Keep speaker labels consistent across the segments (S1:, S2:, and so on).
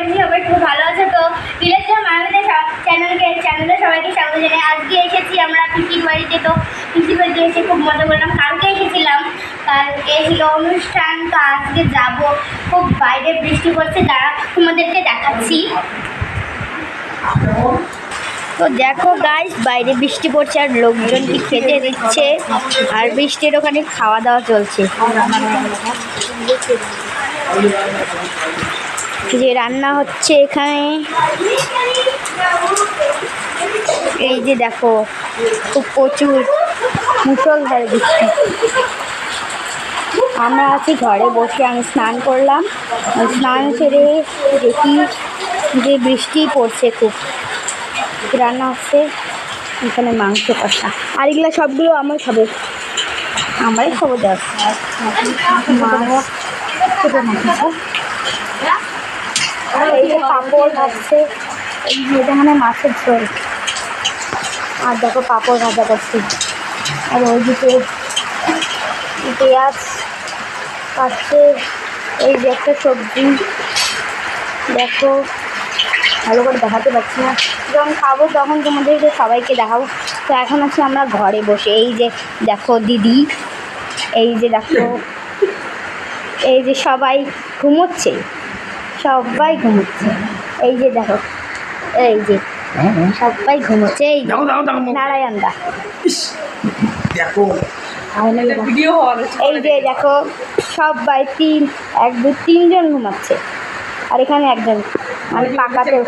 S1: করছি সবাই খুব ভালো আছে তো? ভিলেজ মায়াবাদের চ্যানেলকে চ্যানেলে সবাইকে স্বাগত জানাই। আজকে এসেছি আমরা পিসির বাড়িতে তো পিসির বাড়িতে এসে খুব মজা করলাম। কালকে এসেছিলাম। কালকে ছিল অনুষ্ঠান, তো আজকে যাব। খুব বাইরে বৃষ্টি পড়ছে তারা তোমাদেরকে দেখাচ্ছি। তো দেখো গাইস বাইরে বৃষ্টি পড়ছে আর লোকজন কি খেতে দিচ্ছে। আর বৃষ্টির ওখানে খাওয়া দাওয়া চলছে। যে রান্না হচ্ছে এখানে। এই যে দেখো, খুব প্রচুর মুসলধারে বৃষ্টি আমরা আছি ঘরে বসে, আমি স্নান করলাম। স্নান সেরে দেখি যে বৃষ্টি পড়ছে খুব। রান্না হচ্ছে এখানে মাংস কষা। আর এগুলো সবগুলো আমার খাবে। আমারই মাছ, ছোটো মাছ। আর এই যে পাঁপড় ভাজছে এটা মানে মাছের ঝোল। আর দেখো পাঁপড় ভাজা করছি। আর ওইদিকে পেঁয়াজ কাটছে। এই যে একটা সবজি। দেখো, ভালো করে দেখাতে পারছি না। যখন খাব তখন তোমাদেরকে সবাইকে দেখাবো। তো এখন আছি আমরা ঘরে বসে। এই যে দেখো দিদি, এই যে দেখো, এই যে সবাই ঘুমোচ্ছে। সবাই ঘুমোচ্ছে। এই যে দেখো এই যে সবাই ঘুমোচ্ছে এই নারায়ণ দা
S2: দেখো
S1: এই যে দেখো সবাই তিন এক দু তিনজন ঘুমাচ্ছে। আর এখানে একজন। মানে পাকাতে।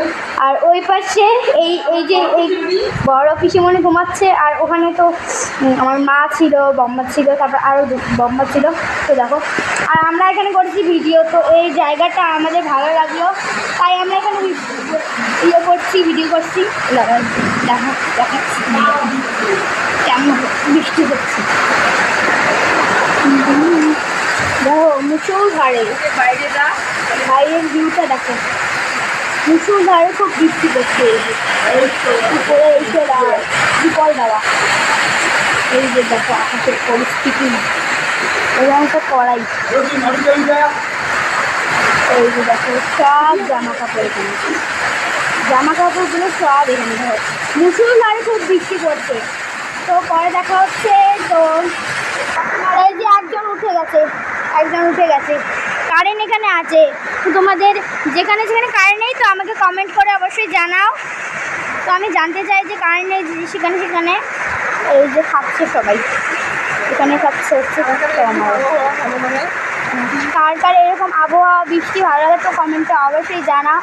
S1: আর ওই পাশে এই এই যে এই বড় পিসিমণি ঘুমাচ্ছে, আর ওখানে তো আমার মা ছিল বম্বা ছিল, তারপর আরও বম্বা ছিল। তো দেখো, আর আমরা এখানে করেছি ভিডিও, তো এই জায়গাটা আমাদের ভালো লাগল। তাই আমরা এখানে ইয়ে করছি, ভিডিও করছি। দেখো দেখো দেখাচ্ছি। কেমন বৃষ্টি হচ্ছে। দেখো মুসুল ধারে
S2: বাইরে যা
S1: বাইরের ভিউটা দেখো। মুসুল ধারে খুব বৃষ্টি করছে উপরে এসে বিপল দেওয়া এই যে দেখো, আকাশের পরিস্থিতি। এবং একটা কড়াই। এই যে সব জামা কাপড় এখানে জামা কাপড়গুলো সব এখানে ধারে। খুব বৃষ্টি পড়ছে। তো পরে দেখা হচ্ছে তো এই যে একজন উঠে গেছে। একজন উঠে গেছে। কারেন্ট এখানে আছে। তোমাদের যেখানে যেখানে কারেন্ট নেই, তো আমাকে কমেন্ট করে অবশ্যই জানাও। তো আমি জানতে চাই যে কারেন্ট নেই সেখানে সেখানে। এই যে খাচ্ছে সবাই। এখানে খাচ্ছে হচ্ছে কার কার এরকম আবহাওয়া, বৃষ্টি ভালো লাগে তো কমেন্টে অবশ্যই জানাও।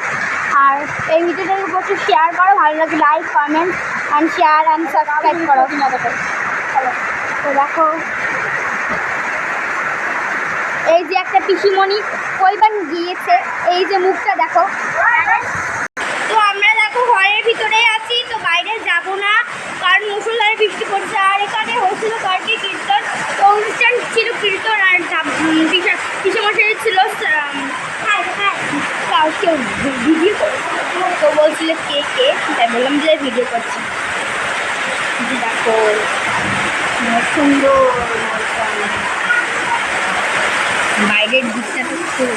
S1: আর এই ভিডিওটাকে প্রচুর শেয়ার করো, ভালো লাগে like comment and share and subscribe করো। তো দেখো। এই যে একটা পিসিমণি কইবার গিয়েছে, এই যে মুখটা দেখো। তো আমরা দেখো ঘরের ভিতরে আছি, তো বাইরে যাব না, কারণ মুসলধারে বৃষ্টি পড়ছে, আর এখানে হয়েছিল তর্কে কীর্তন। তো অনুষ্ঠান ছিল কীর্তন, আর পিসেমশাই ছিল কেউ ভিডিও তো বলছিল কে কে? তাই বললাম যে ভিডিও করছি। দেখো, সুন্দর। বাইরের দিকটা তো খুব